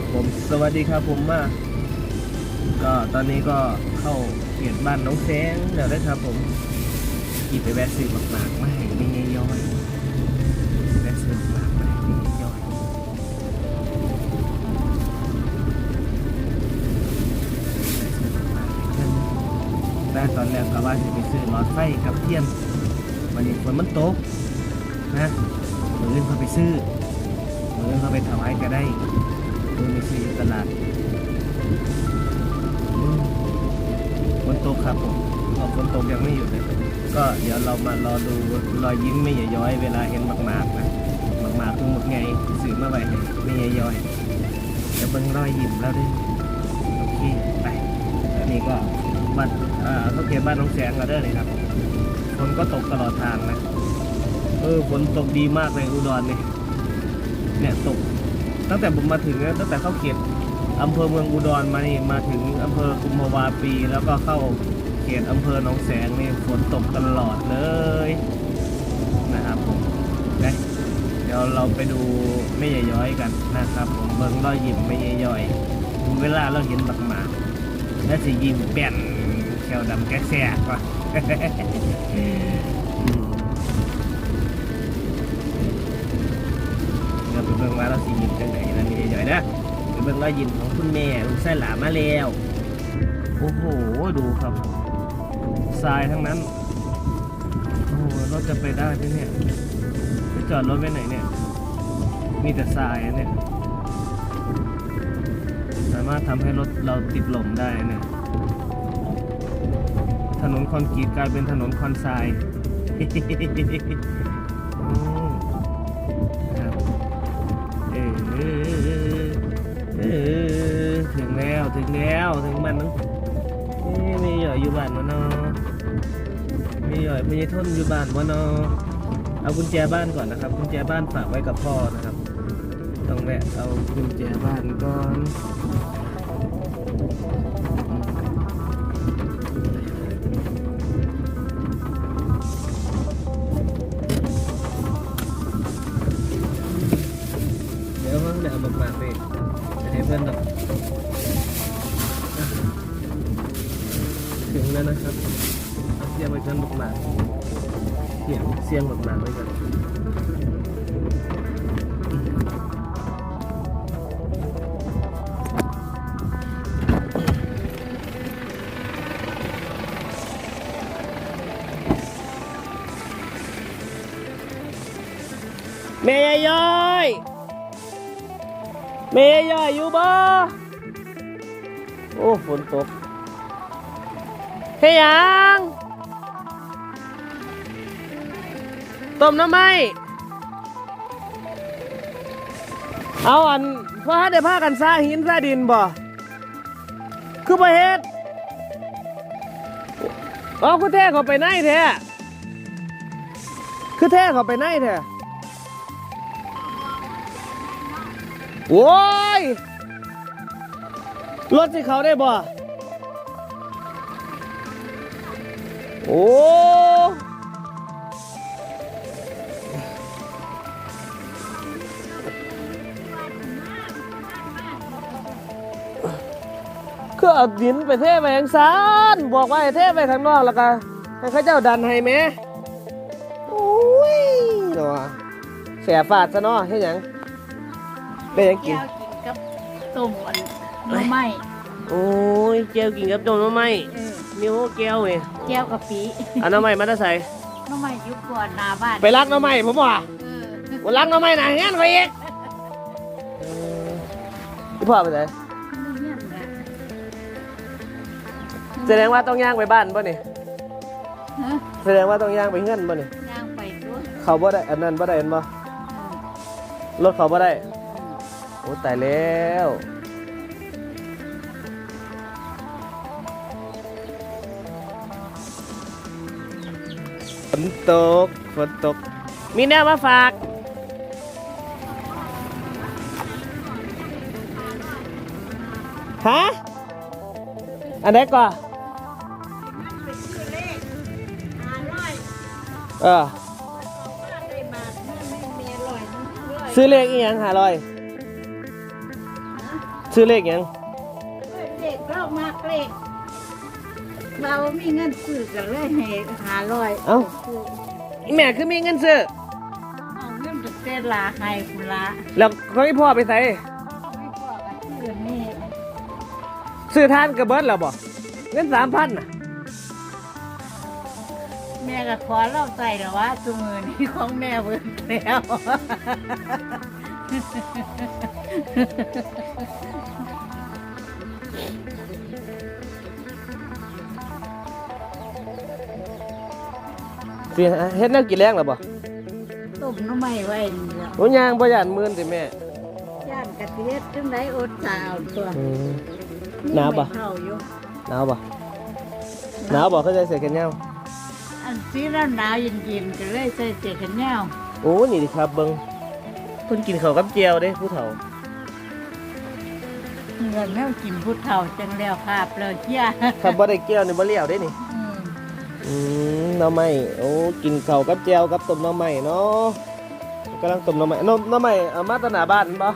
ครับผมสวัสดีครับผมมาก็ตอนนี้ก็เข้าเขตบ้านน้องแสงเดี๋ยวได้ครับผมขี่ไปแวะซื้อหมากๆมาให้ไม่ยย่อยแวะซื้อหมากมาให้ไม่ย่อยแต่ตอนแรกก็ว่าจะไปซื้อหลอดไฟกับเทียนวันนี้ฝนมันตกนะมืออื่นเขาไปซื้อมืออื่นเขาไปถวายก็ได้ มีซื้ออยู่ตลาดฝนตกครับผมพอฝนตกยังไม่หยุดเลยก็เดี๋ยวเรามารอดูรอยยิ้มไม่ใหญ่ย้อย เวลาเห็นหมากหมากๆนะหมากหมากคือหมดไงสื่อมาไว้ให้ไม่ใหญ่ย้อยจะเบิ่งรอยยิ้มแล้วด้วยโอเคไปอันนี้ก็บ้านอ่าเขาเขียนบ้านน้องแสงกันเด้อเลยครับฝนก็ตกตลอดทางนะเออฝนตกดีมากเลยอุดรเนี่ยเนี่ยตก ตั้งแต่ผมมาถึงตั้งแต่เข้าเขตอำเภอเมืองอุดรมานี่มาถึงอำเภอกุมภาวาปี แล้วก็เข้าเขตอำเภอหนองแสงนี่ฝนตกตลอดเลยนะครับผมนะเดี๋ยวเราไปดูไม่ใหญ่ย้อยกันนะครับ ผมเบิ่งรอยยิ้มไม่ใหญ่ย้อยเวลาเราเห็นบักหมาแล้วสิยิ้มแป้นแขวดำแก๊กแสกว่อืม เดี๋ยวไปเบิ่งว่าเราสิยิ้มจังไหนนะมีใหญ่ๆนะไปเบิ่งรอยยิ้มของคุณแม่ลูกไส้หลามาแล้วโอ้โหดูครับทรายทั้งนั้นโอ้โหราจะไปได้ไหมเนี่ยไปจอดรถไว้ไหนเนี่ย มีแต่ทรายเนี่ยสามารถทำให้รถเราติดหล่มได้เนี่ยถนนคอนกรีตกลายเป็นถนนคอนทราย ถึงแล้วถึงบ้านน้องเอ๊ะมีหย่อยอยู่บ้านวะเนาะมีหย่อยมีทนอยู่บ้านวะเนาะเอากุญแจบ้านก่อนนะครับกุญแจบ้านฝากไว้กับพ่อนะครับ ต้องแวะเอากุญแจบ้านก่อน ถึงแล้วนะครับเสียงไว้กันบักหมาเสียงเสียงบักหมาไว้กันเมย์ย่อยเมย์ย่อยอยู่บ่โอ้ฝนตก เฮียงต้มน้ำไหมเอาอันพ่อเดี๋ยวพากันซ่าหินซ่าดินบ่คือประเฮ็ดเอาคือแท้เขาไปไหนแท้คือแท้เขาไปไหนแท้โว้ยรถที่เขาได้บ่ โอ้คือเอาดินไปเทไปยังซานบอกว่าให้เทไปข้างนอกแล้วก็ให้เขาเจ้าดันให้ไหมโอ้ยเนาะแสบฟาดซะเนาะเฮ็ดหยังเป็นหยังกินแก้วกินกับต้มอันหน่อไม้โอ้ยแก้วกินกับโดนน้ำไม้เออ นิ้วแก้วเว้ยแก้วกะปิเอันน้ำไม้มาได้ใส่หน่อไม้อยุบก่อนหน้าบ้านไปรักน้ำไม้ผมว่าเออผมรักน้ำไม้นะงั้นไปอีกพี่พ่อไปไหนไม่เงี้ยนะแสดงว่าต้องย่างไปบ้านป่ะนี่ฮะแสดงว่าต้องย่างไปเงื่อนป่ะนี่ย่างไปตัวเขาบ่ได้อันนั้นบ่ได้เห็นบ่รถเขาบ่ได้โอ้ตายแล้ว นตก ฝนตก มีแนวมาฝาก ฮะ อันไหนก่อนเออซื้อเลขอีหยังหาลอย ซื้อเลขหยัง เด็กเรามากเล็ก เรามีเงินซื้อกันเลยให้หาร้อยเอ้าแม่คือมีเงินซื้อเอาเงินจากเต้นลาให้คุณละแล้วเขาให้พ่อไปใส่ไม่พอกันซื้อนี่ซื้อทานกระเบิดแล้วบ่เงินสามพันน่ะแม่ก็ขอเล่าใจแล้วว่าสมือนี้ของแม่เบิ่งแล้ว สิเฮ็ดแนวกินแรงแล้วบ่ต้มน้ำไม่ไว้นี่แหล้วโอ้ยางบ่ย่านหมื่นสิแม่ย่านกะเทียดจังไดอดสาวตัวอืม หนาวปะไม่เท่าอยู่หนาวบ่หนาวบ่เขาจะใส่กันยาวอันสีหนาวหนาวๆเย็นๆก็เลยใส่เสื้อแขนยาวโอ้นี่ดิครับเบิ่งเพิ่นกินข้าวกับเจียวเด้ผู้เฒ่า เงินแม่กินผู้เฒ่าจังแล้วคาบแล้วเจ้า ถ้าบ่ได้เจียวนี่บ่เลี้ยวเด้นี่ อืมอืมหน่อไม้โอ้กินข้าวกับเจียวกับต้มหน่อไม้เนาะกำลังต้มหน่อไม้หน่อหน่อไม้เอามาแตหน้าบ้านบ่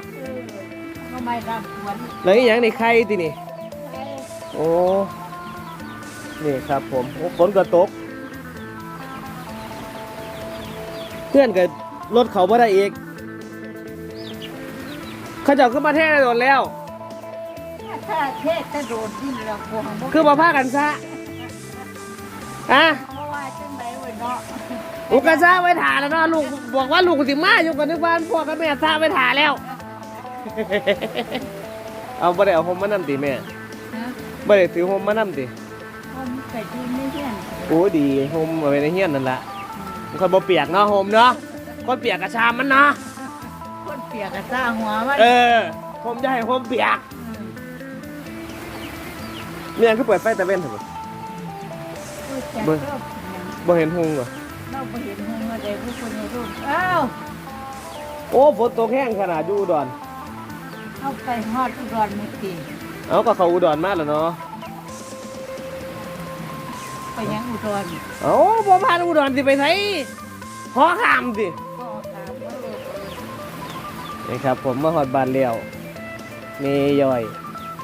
ก็ไม่รับควรแล้วอีหยังนี่ไข่ตินี่โอ้นี่ครับผมโอ้ฝนก็ตก เพื่อนก็รถเขาบ่ได้อีกเขาเจ้าขึ้นมาเทศโดนแล้ว ถ้าเทศจะโดนดิ้นแล้วพวงบ่คือมาพากันซะ อะเพราะว่าจังไดไว้เนาะอุกกะซะไว้ถ่าแล้วเนาะลูกบอกว่าลูกสิมาอยู่กันนึกว่าพ่อกับแม่ซะไว้ถ่าแล้ว เอาบ่ได้เอาโฮมมานำติแม่ฮะบ่ได้ถือโฮมมานำติผมไปที่ไม่เห็นโอ้ดีโฮมเอาไว้ในเฮียนนั่นล่ะมันคนบ่เปียกเนาะโฮมเนาะคนเปียกกระชามมันเนาะคนเปียกกระซ่าหัวมันเออผมจะให้โฮมเปียกเมียคือเปิดไฟตะเว้นเถอะ เบิ่เบิ่งงบ่เห็นหุงเหรอเราไปเห็นหงว่าใดผู้คนในรูปอ้าวโอ้ฝนตกแห้งขนาดอยู่อุดรเอาไปฮอดอุดรมุตีเอาก็เขาอุดรมาแล้วเนาะไปยังอุดรเอาบ่พาอุดรสิไปไสหอข้ามสิก็ถามว่าเออนี่ครับ ผมมาฮอดบ้านแล้วมีย่อย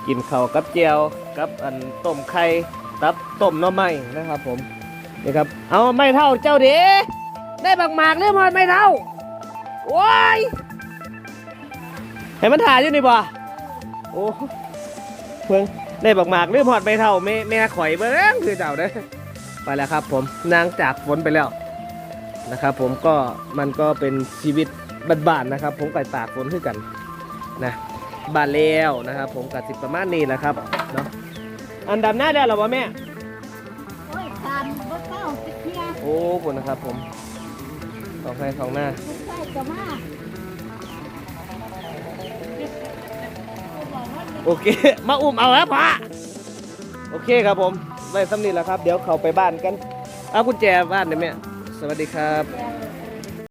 กินข้าวกับเจียวกับอันต้มไข่ ตับต้มหน่อไม้นะครับผมนี่ครับเอาไม่เท่าเจ้าเด้ได้บักหมากเรื่องมันไม่เท่าโอ้ยให้มันถ่ายอยู่นี่บ่โอ้เพิ่งได้บักหมากเรื่องหอดไม่เท่าแม่แม่ข่อยเบิ้งคือเจ้าเด้อไปแล้วครับผมนางจากฝนไปแล้วนะครับผมก็มันก็เป็นชีวิตบ้านๆนะครับ ผมก็ตากฝนคือกันนะบ้านแล้วนะครับ ผมกับสิบประมาณนี้แหละครับเนาะ อันดับหน้าได้หรอวะแม่ โอ้ยทานบ่เต้าสิเที่ยโอ้คนนะครับผมสองไฟสองหน้าผู้ชายก็มาโอเค มาอุ้มเอาแล้วพะโอเคครับผมได้สำนีแล้วครับ เดี๋ยวเขาไปบ้านกัน เอากุญแจบ้านเดี๋ยวแม่ สวัสดีครับ แก